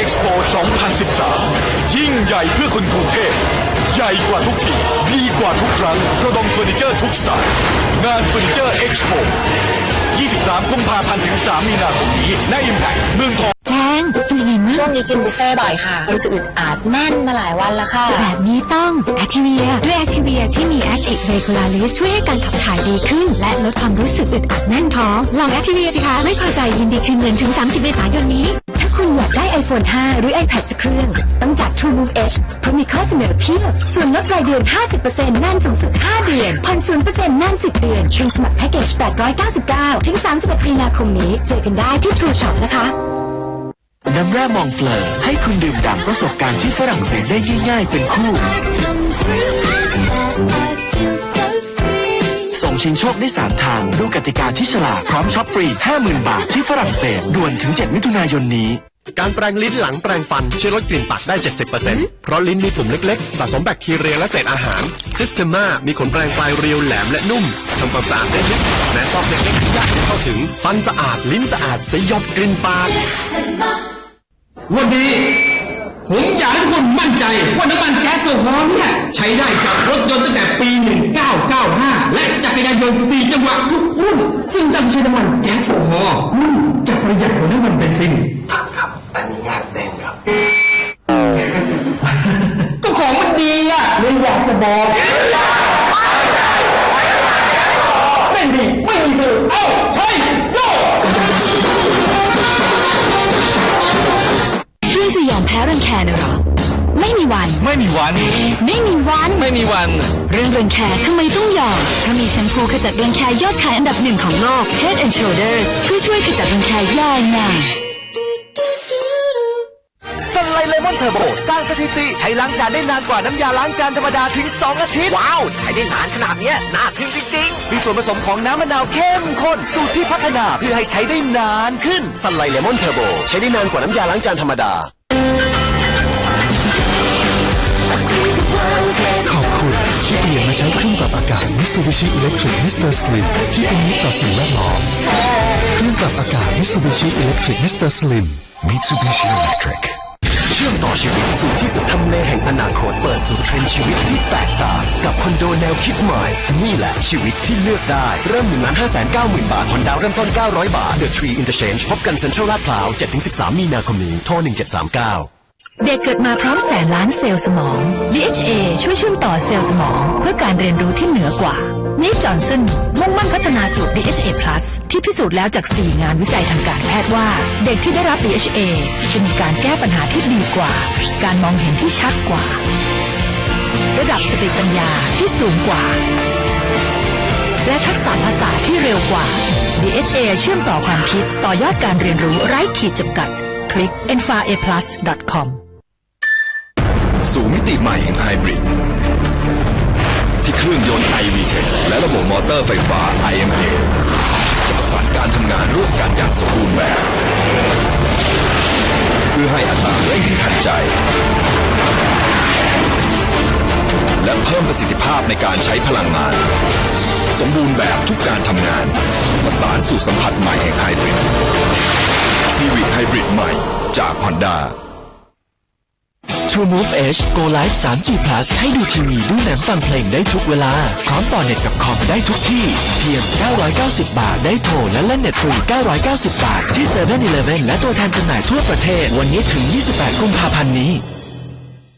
Expo 2013 ยิ่งใหญ่เพื่อคนกรุงเทพ ใหญ่กว่าทุกที ดีกว่าทุกครั้ง ระดมเฟอร์นิเจอร์ทุกสไตล์ งานเฟอร์นิเจอร์ Expo 23กุมภาพันธ์ถึง 3 มีนาคมนี้ณ Impact เมืองทองแจ้งเป็นยังไงมั่ช่วงงนี้กินบุฟเฟ่ต์บ่อยค่ะ รู้สึกอึดอัดแน่นมาหลายวันแล้วค่ะ แบบนี้ต้อง Activia ด้วย Activia ที่มี Active Regularis ช่วยให้การขับถ่ายดีขึ้น และลดความรู้สึกอึดอัดแน่นท้อง ลอง Activia สิคะ ไม่พอใจยินดีคืนเงินถึง 30 เมษายนนี้ถ้า คุณอยากได้ iPhone 5 หรือ iPad สักเครื่อง ต้องจัด True Move Edge เพราะมีข้อเสนอเพียบ ส่วนลดรายเดือน 50%นั่นสูงสุด 5 เดือนผ่อน0%นั่น10 เดือนฟรีสมัครแพ็กเกจ 899 ถึง 31มีนาคมนี้ เจอกันได้ที่ True Shop นะคะ น้ำแร่มองเฟลอร์ให้คุณดื่มด่ำประสบการณ์ที่ฝรั่งเศสได้ง่ายๆ เป็นคู่ ส่งชิงโชคได้ 3 ทาง ดูกติกาที่ฉลากพร้อมช็อปฟรี 50,000 บาทที่ฝรั่งเศสด่วนถึง 7 มิถุนายนนี้ การแปรงลิ้นหลังแปรงฟันช่วยลดกลิ่นปากได้ 70%เพราะลิ้นมีปุ่มเล็กๆ สะสมแบคทีเรียและเศษอาหาร Systema มีขนแปรงปลายเรียวแหลมและนุ่มทำความสะอาดได้ลึกแม้ซอกเล็กๆที่ยากจะเข้าถึง ฟันสะอาดลิ้นสะอาดสยบกลิ่นปาก วันนี้ผมอยากให้ทุกคนมั่นใจว่าน้ำมันแก๊สโซฮอล์เนี่ยใช้ได้กับรถยนต์ตั้งแต่ปี 1995 และจักรยานยนต์ 4 จังหวะทุกรุ่นซึ่งถ้าไม่ใช้น้ำมันแก๊สโซฮอล์คุณจะประหยัดกว่าน้ำมันเบนซิน ครับอันนี้งานเต็มครับ ก็ของมันดีอะเลยอยากจะบอกไม่ดีไม่มีสื่อเอ้าใช่โลกเรื่องจะยอมแพ้รังแคนะเหรอ ไม่มีวัน ไม่มีวัน ไม่มีวัน ไม่มีวัน เรื่องรังแคทำไมต้องยอมเพราะมีแชมพูขจัดรังแคยอดขายอันดับหนึ่งของโลก Head and Shoulders เพื่อช่วยขจัดรังแคยาวง่าย สไลด์เลมอนเทอร์โบสร้างสถิติใช้ล้างจานได้นานกว่าน้ำยาล้างจานธรรมดาถึง 2 อาทิตย์ ว้าว ใช้ได้นานขนาดเนี้ยน่าทึ่งจริงๆ มีส่วนผสมของน้ำมะนาวเข้มข้นสูตรที่พัฒนาเพื่อให้ใช้ได้นานขึ้นสไลด์เลมอนเทอร์โบใช้ได้นานกว่าน้ำยาล้างจานธรรมดาขอบคุณที่เปลี่ยนมาใช้เครื่องปรับอากาศ Mitsubishi Electric Mr. Slim ที่เป็นมิตรต่อสิ่งแวดล้อมเครื่องปรับอากาศ Mitsubishi Electric Mr. Slim Mitsubishi Electric เชื่อมต่อชีวิตสู่ที่สุดทำเลแห่งอนาคต เปิดสู่เทรนด์ชีวิตที่แตกต่าง กับคอนโดแนวคิดใหม่ นี่แหละชีวิตที่เลือกได้ เริ่ม1ล้าน5 9 0 0 0 0 บาทผ่อนดาวเริ่มต้น 900 บาท The Tree Interchange พบกันเซ็นทรัลลาดพร้าว 7-13 มีนาคมนี้ โทร 1739 เด็กเกิดมาพร้อมแสนล้านเซลล์สมอง DHA ช่วยเชื่อมต่อเซลล์สมอง เพื่อการเรียนรู้ที่เหนือกว่านิจอห์นสันมุ่งมั่นพัฒนาสูตร DHA Plus ที่พิสูจน์แล้วจาก 4 งานวิจัยทางการแพทย์ว่า เด็กที่ได้รับ DHA จะมีการแก้ปัญหาที่ดีกว่า การมองเห็นที่ชัดกว่า ระดับสติปัญญาที่สูงกว่า และทักษะภาษาที่เร็วกว่า DHA เชื่อมต่อความคิดต่อยอดการเรียนรู้ไร้ขีดจำกัด คลิก enfaaplus.com สู่มิติใหม่แห่งไฮบริดที่เครื่องยนต์ iVTEC และระบบมอเตอร์ไฟฟ้า IMA จะประสานการทำงานร่วมกันอย่างสมบูรณ์แบบ เพื่อให้อัตราเร่งที่ทันใจ และเพิ่มประสิทธิภาพในการใช้พลังงาน สมบูรณ์แบบทุกการทำงานประสานสู่สัมผัสใหม่แห่งไฮบริดซีวิ c ไฮบริดใหม่จาก Honda True Move Edge Go Live 3G Plus ให้ดูทีวีดูหนังฟังเพลงได้ทุกเวลา พร้อมต่อเน็ตกับคอมได้ทุกที่ เพียง 990 บาท ได้โทรและเล่นเน็ตฟรี 990 บาท ที่7 e เ e ่ e อและตัวแทนจำหน่ายทั่วประเทศ วันนี้ถึง 28 กุมภาพันธ์นี้